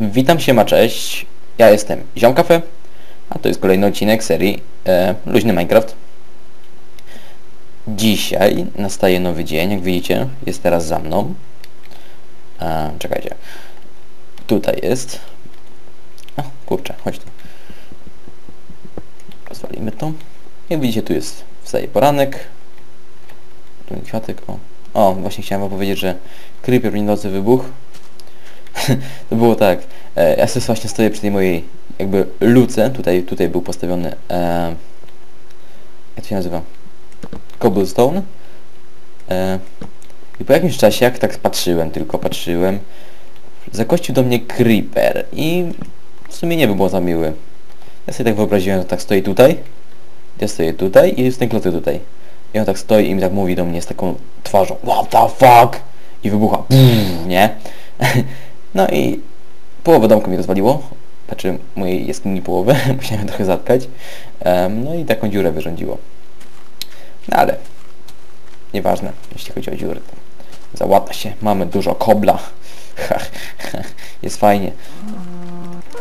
Witam się, ma cześć. Ja jestem Ziom Cafe, a to jest kolejny odcinek serii e, Luźny Minecraft. Dzisiaj nastaje nowy dzień, jak widzicie, jest teraz za mną. E, czekajcie. Tutaj jest. O, kurczę, chodź tu. Rozwalimy to. Jak widzicie, tu jest wstaje poranek. Tu kwiatek, o. O, właśnie chciałem wam powiedzieć, że creeper mi nocy wybuchł. to było tak. E, ja sobie właśnie stoję przy tej mojej jakby luce. Tutaj, tutaj był postawiony e, jak to się nazywa? Cobblestone. E, I po jakimś czasie, jak tak patrzyłem, tylko patrzyłem, zakościł do mnie creeper i w sumie nie było za miły. Ja sobie tak wyobraziłem, że tak stoi tutaj, ja stoję tutaj i jest ten kloty tutaj. I on tak stoi i mi tak mówi do mnie z taką twarzą What the fuck? I wybucha. Pff, nie? No i połowę domku mi rozwaliło. Znaczy mojej jaskini połowę. Musiałem trochę zatkać. No i taką dziurę wyrządziło. No ale nieważne, jeśli chodzi o dziurę. To załata się. Mamy dużo kobla. Jest fajnie.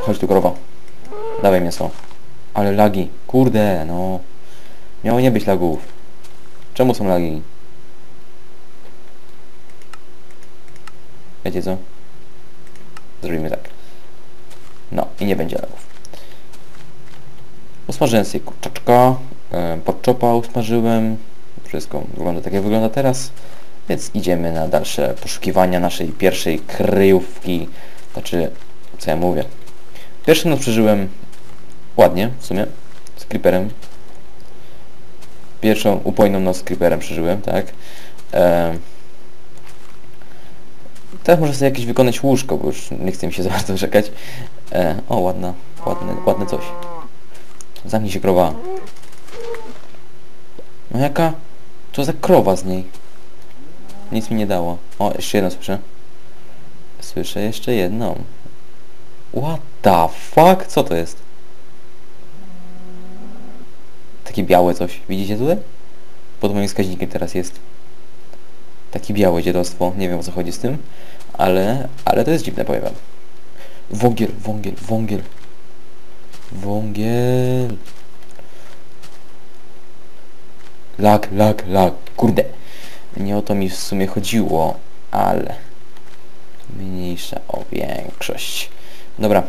Chodź tu krowa. Dawaj mięso. Ale lagi. Kurde, no. Miało nie być lagów. Czemu są lagi? Wiecie co? Zrobimy tak. No i nie będzie lagów. Usmażyłem sobie kurczaczka, e, podczopa usmażyłem. Wszystko wygląda tak jak wygląda teraz. Więc idziemy na dalsze poszukiwania naszej pierwszej kryjówki. Znaczy, co ja mówię. Pierwszą noc przeżyłem ładnie w sumie, z creeperem. Pierwszą upojną noc z creeperem przeżyłem, tak. E, Teraz muszę sobie jakieś wykonać łóżko, bo już nie chcę mi się za bardzo czekać. E, o, ładna, ładne, ładne coś. Zamknij się krowa. No jaka? Co za krowa z niej? Nic mi nie dało. O, jeszcze jedno słyszę. Słyszę jeszcze jedną. What the fuck? Co to jest? Takie białe coś. Widzicie tutaj? Pod moim wskaźnikiem teraz jest. Takie białe dziadostwo. Nie wiem o co chodzi z tym. Ale, ale to jest dziwne, powiem wam. Wągiel, wągiel, wągiel. Wągiel. Lag, lag, lag. Kurde. Nie o to mi w sumie chodziło, ale mniejsza o większość. Dobra.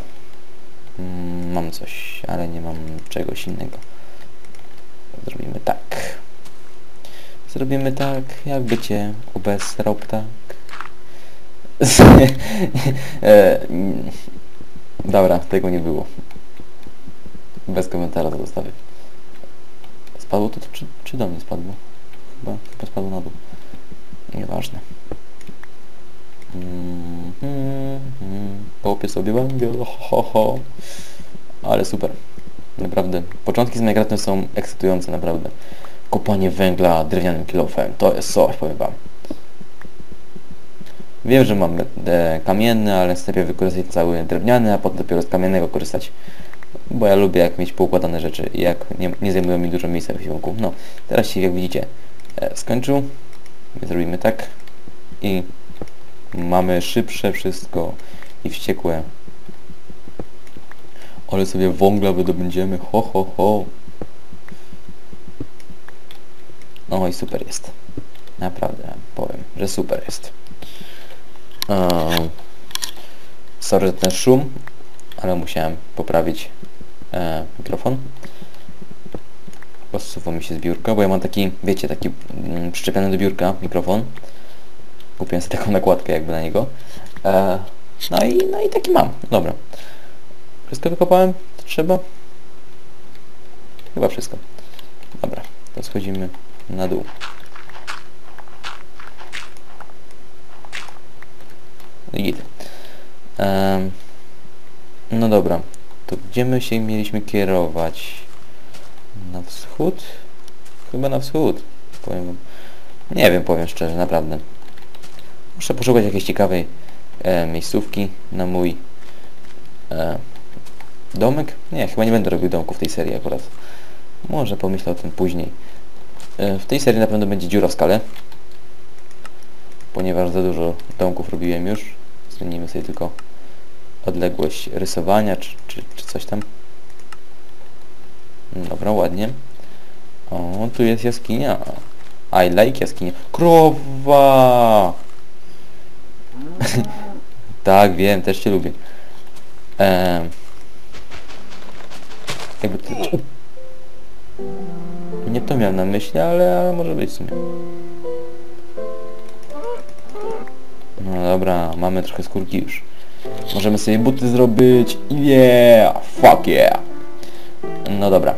Mm, mam coś, ale nie mam czegoś innego. Zrobimy tak. Zrobimy tak, jakby cię ubezrał ptak. e, dobra, tego nie było. Bez komentarza zostawię. Spadło to, czy, czy do mnie spadło? Chyba, chyba spadło na dół. Nieważne. Mm, mm, mm. Kopię sobie węgiel, ho, ho. Ale super. Naprawdę. Początki z Minecraftem są ekscytujące, naprawdę. Kopanie węgla drewnianym kilofem. To jest coś, powiem wam. Wiem, że mam e, kamienny, ale chcę wykorzystać cały drewniany, a potem dopiero z kamiennego korzystać. Bo ja lubię jak mieć poukładane rzeczy i jak nie, nie zajmują mi dużo miejsca w siłku. No, teraz się jak widzicie e, skończył. Zrobimy tak i mamy szybsze wszystko i wściekłe. Ale sobie wągla wydobędziemy, ho ho ho. No i super jest. Naprawdę powiem, że super jest. Sorry za ten szum, ale musiałem poprawić e, mikrofon. Posuwa mi się z biurka, bo ja mam taki, wiecie, taki mm, przyczepiony do biurka mikrofon. Kupiłem sobie taką nakładkę jakby na niego. E, no, i, no i taki mam. Dobra. Wszystko wykopałem? Co trzeba? Chyba wszystko. Dobra, to schodzimy na dół. Um, no dobra. To gdzie my się mieliśmy kierować? Na wschód? Chyba na wschód. Powiem. Nie wiem, powiem szczerze, naprawdę. Muszę poszukać jakiejś ciekawej e, miejscówki na mój e, domek. Nie, chyba nie będę robił domku w tej serii akurat. Może pomyślę o tym później. E, w tej serii na pewno będzie dziura w skale. Ponieważ za dużo domków robiłem już. Zmienimy sobie tylko odległość rysowania, czy, czy, czy coś tam. Dobra, ładnie. O, tu jest jaskinia. I like jaskinia. Krowa! tak, wiem, też cię lubię. Ehm. Jakby to... Nie to miałem na myśli, ale, ale może być w sumie. No dobra, mamy trochę skórki już. Możemy sobie buty zrobić. Yeah! Fuck yeah! No dobra.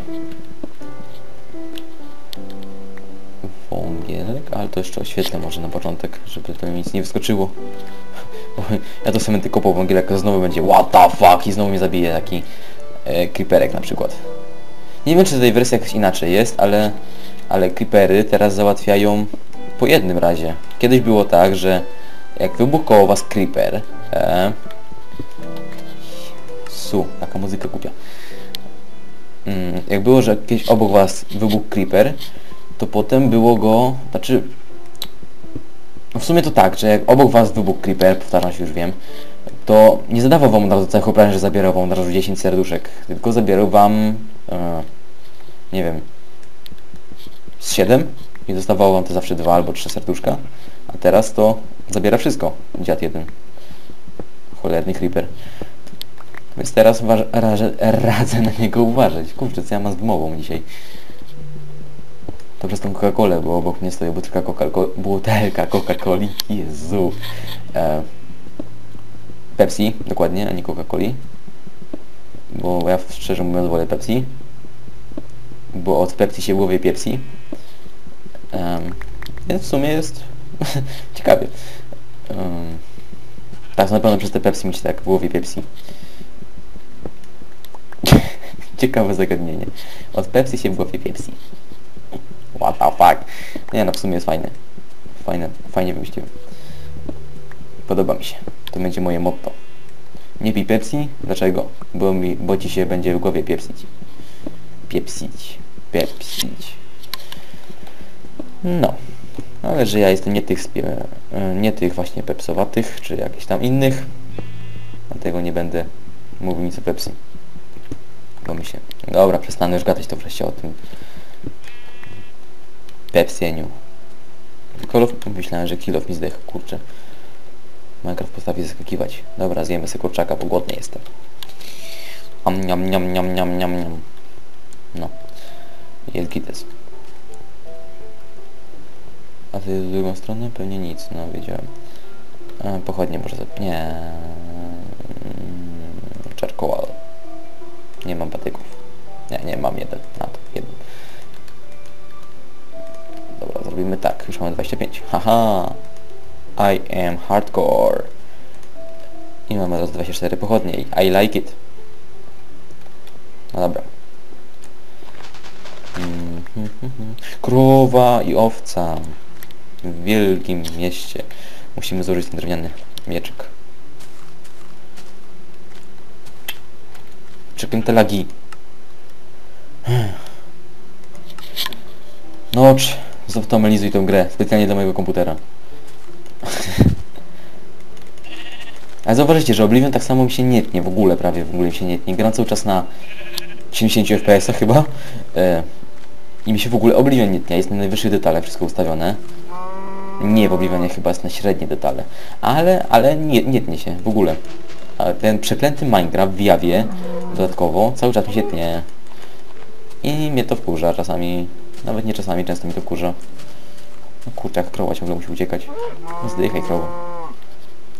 Wągielek, ale to jeszcze oświetlę może na początek, żeby to mi nic nie wyskoczyło. Ja to sobie tylko po wągielek, a znowu będzie what the fuck i znowu mnie zabije taki e, creeperek na przykład. Nie wiem czy tej wersji jakoś inaczej jest, ale, ale creepery teraz załatwiają po jednym razie. Kiedyś było tak, że jak wybuchł was creeper, e, su, taka muzyka głupia. Mm, jak było, że obok was wybuchł creeper, to potem było go, znaczy no w sumie to tak, że jak obok was wybuchł creeper, powtarzam się już wiem, to nie zadawał wam od razu całych obrażeń, że zabierał wam od razu 10 serduszek, tylko zabierał wam, e, nie wiem, z 7 i dostawało wam to zawsze 2 albo 3 serduszka, a teraz to zabiera wszystko, dziad jeden. Cholerny creeper. Więc teraz radzę na niego uważać. Kurczę, co ja mam z wymową dzisiaj. To przez tą Coca-Colę, bo obok mnie stoi butelka Coca- Coca-Coli. Jezu. E, Pepsi, dokładnie, a nie Coca-Coli. Bo ja szczerze mówiąc wolę Pepsi. Bo od Pepsi się głowie Pepsi. Więc w sumie jest ciekawie. Um, tak, na pewno przez te Pepsi mi się tak w głowie Pepsi. Ciekawe zagadnienie. Od Pepsi się w głowie Pepsi. What the fuck? Nie no, w sumie jest fajne. Fajne, fajnie wymyśliłem. Podoba mi się. To będzie moje motto. Nie pij Pepsi? Dlaczego? Bo, mi, bo ci się będzie w głowie piepsić. Piepsić. Piepsić. No. Ale że ja jestem nie tych, e, nie tych właśnie pepsowatych, czy jakichś tam innych. Dlatego nie będę mówił nic o Pepsi. Bo mi się... Dobra, przestanę już gadać to wreszcie o tym Pepsieniu. Kolof... Myślałem, że kilof mi zdech, kurczę. Minecraft potrafi zaskakiwać. Dobra, zjemy sobie kurczaka, bo głodny jestem. Am, niam, niam, niam, niam, niam, niam. No. Jest gites. A ty z drugą stronę? Pewnie nic, no wiedziałem. E, pochodnie może za... Nie. Mm, Czarkołal. Nie mam patyków. Nie, nie mam jeden. Na to, jeden. Dobra, zrobimy tak. Już mamy 25. Haha. I am hardcore. I mamy raz 24 pochodnie. i like it. No dobra. Mhm, mhm. Krowa i owca. W wielkim mieście. Musimy złożyć ten drewniany mieczyk. Przeklęte lagi. Nocz, zoptymalizuj tą grę specjalnie dla mojego komputera. Ale zauważycie, że Oblivion tak samo mi się nie tnie, w ogóle prawie w ogóle mi się nie tnie. Gram cały czas na 70 fps chyba. E, I mi się w ogóle Oblivion nie tnie, jest na najwyższych detalach wszystko ustawione. Nie, w Oblivionie chyba jest na średnie detale. Ale, ale nie, nie tnie się w ogóle. Ten przeklęty Minecraft w jawie dodatkowo cały czas mi się tnie. I mnie to wkurza czasami. Nawet nie czasami, często mi to wkurza. No kurczę, jak krowa ciągle musi uciekać. Zdychaj krowa.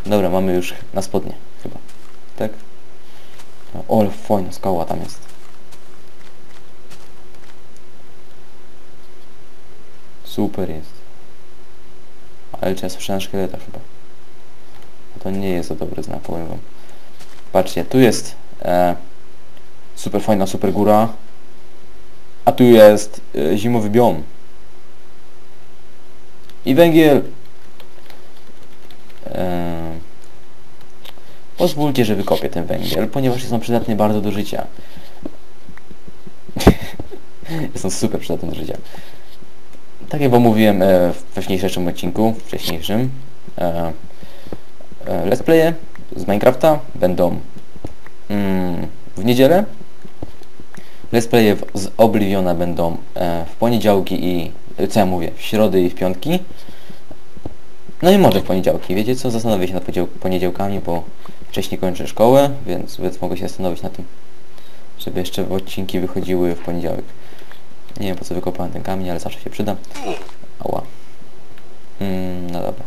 Dobra, mamy już na spodnie chyba. Tak? O, ale fajna skała tam jest. Super jest. Ale czy ja słyszałem szkieleta chyba. To nie jest to dobry znak, powiem wam. Patrzcie, tu jest e, super fajna, super góra. A tu jest e, zimowy biom. I węgiel. E, pozwólcie, że wykopię ten węgiel, ponieważ jest on przydatny bardzo do życia. jest on super przydatny do życia. Tak jak mówiłem e, w wcześniejszym odcinku, wcześniejszym, e, e, let's playe z Minecrafta będą mm, w niedzielę. Let's playe z Obliviona będą w poniedziałki i... co ja mówię? W środy i w piątki. No i może w poniedziałki. Wiecie co? Zastanowię się nad poniedział- poniedziałkami, bo wcześniej kończę szkołę, więc, więc mogę się zastanowić na tym, żeby jeszcze odcinki wychodziły w poniedziałek. Nie wiem po co wykopałem ten kamień, ale zawsze się przyda. Ała. Mm, no dobra.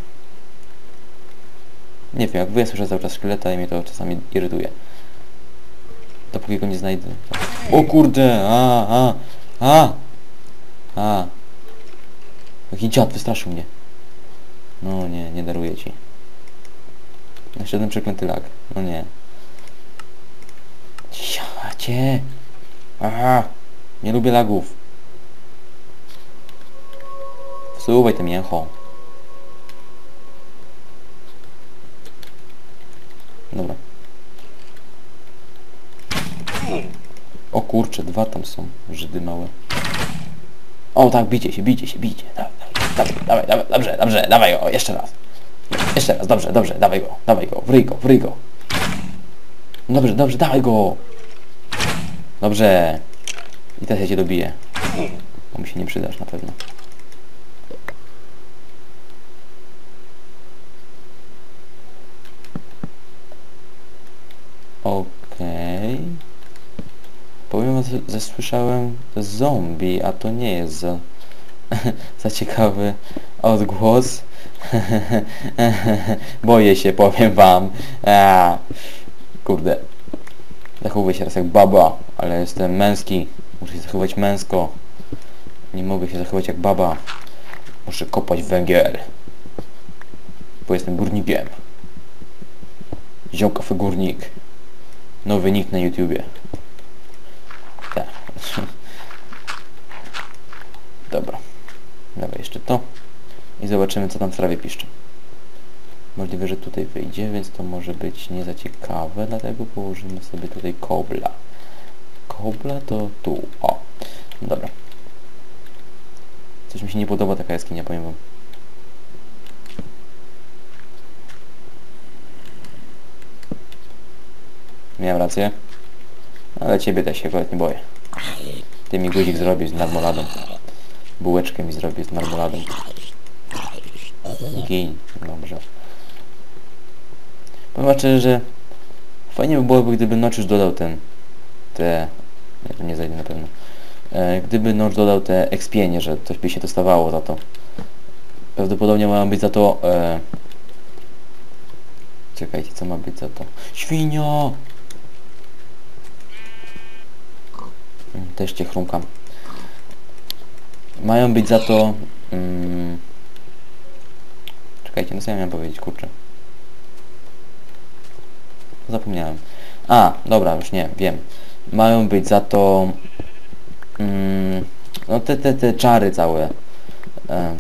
Nie wiem, jak wy ja słyszę cały czas szkieleta i mnie to czasami irytuje. Dopóki go nie znajdę. O kurde! A, a, a! A! Jaki dziad wystraszył mnie. No nie, nie daruję ci. Jeszcze jeden przeklęty lag. No nie. Siacie! A! Nie lubię lagów. Wsuwaj te mięcho. Dobra. O kurczę, dwa tam są. Żydy małe. O tak, bicie się, bicie się, bicie. Dawaj, dawaj, dawaj, dawaj, dobrze, dobrze, dawaj go, jeszcze raz. Jeszcze raz, dobrze, dobrze, dawaj go, dawaj go, wryj go, wryj go. Dobrze, dobrze, dawaj go. Dobrze. I teraz ja cię dobiję. Bo mi się nie przydasz na pewno. Powiem, że że słyszałem zombie, a to nie jest za, za ciekawy odgłos. Boję się, powiem wam. A, kurde. Zachowuję się teraz jak baba, ale jestem męski. Muszę się zachować męsko. Nie mogę się zachować jak baba. Muszę kopać węgiel. Bo jestem górnikiem. Ziołkawy górnik. Nowy nick na YouTubie. Tak. Dobra. Dawaj jeszcze to. I zobaczymy co tam w trawie piszczy. Możliwe, że tutaj wyjdzie, więc to może być nie za ciekawe, dlatego położymy sobie tutaj kobla. Kobla to tu. O. Dobra. Coś mi się nie podoba taka jaskinia, powiem wam. Miałem rację. Ale ciebie też się akurat nie boję. Ty mi guzik zrobisz z marmoladą. Bułeczkę mi zrobisz z marmoladą. Gin. Dobrze. Powiem szczerze, że fajnie by było, gdyby Notch już dodał ten... Te... Nie, zajdzie na pewno. E, gdyby Notch dodał te expienie, że coś by się dostawało za to. Prawdopodobnie ma być za to... E... Czekajcie, co ma być za to? Świnio! Też cię chrumkam. Mają być za to... Mm... Czekajcie, no co ja miałem powiedzieć, kurczę. Zapomniałem. A, dobra, już nie, wiem. Mają być za to... Mm, no te, te, te czary całe. E,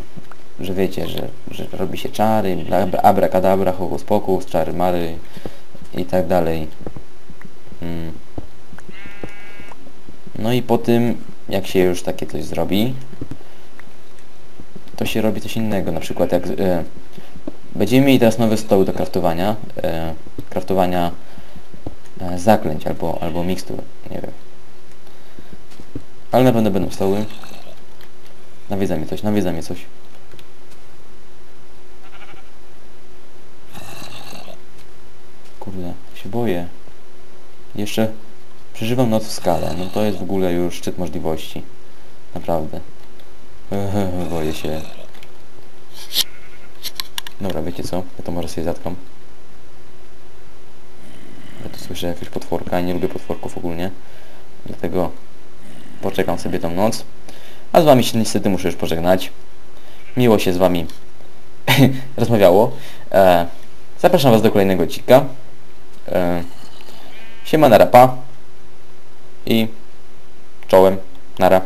że wiecie, że, że robi się czary, abra- abracadabra, hokus pokus, czary mary i tak dalej. Mm. No i po tym, jak się już takie coś zrobi, to się robi coś innego. Na przykład jak e, będziemy mieli teraz nowe stoły do kraftowania, e, kraftowania e, zaklęć albo, albo mikstur, nie wiem. Ale na pewno będą stoły. Nawiedza mnie coś, nawiedza mnie coś. Kurde, się boję. Jeszcze przeżywam noc w skale. No to jest w ogóle już szczyt możliwości. Naprawdę. Boję się. Dobra, wiecie co? Ja to może sobie zatkam. Ja tu słyszę jakiegoś potworka, nie lubię potworków ogólnie. Dlatego poczekam sobie tą noc. A z wami się niestety muszę już pożegnać. Miło się z wami rozmawiało. E, zapraszam was do kolejnego odcinka. E, siema na rapa. I czołem. Nara.